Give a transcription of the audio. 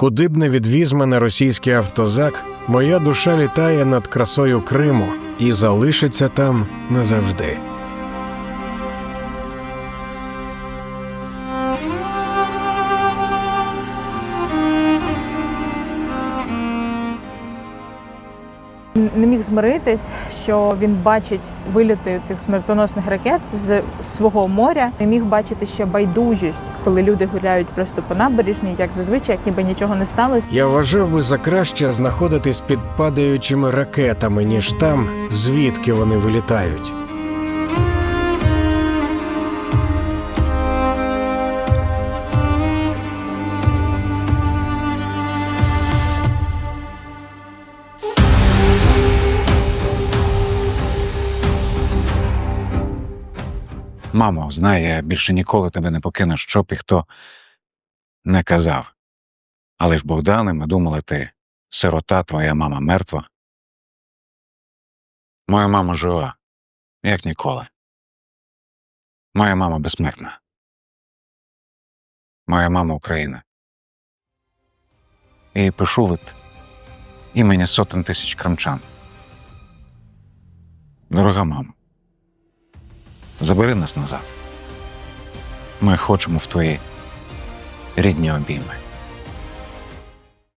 Куди б не відвіз мене російський автозак, моя душа літає над красою Криму і залишиться там назавжди. Не міг змиритись, що він бачить виліти цих смертоносних ракет з свого моря. Не міг бачити ще байдужість, коли люди гуляють просто по набережній, як зазвичай, як ніби нічого не сталося. Я вважав би за краще знаходитись під падаючими ракетами, ніж там, звідки вони вилітають. Мамо, знай, я більше ніколи тебе не покину, що б і хто не казав. Але ж Богдане, ми думали, ти сирота, твоя мама мертва. Моя мама жива, як ніколи. Моя мама безсмертна. Моя мама Україна. І пишу від імені сотень тисяч кримчан. Дорога мамо, забери нас назад. Ми хочемо в твої рідні обійми.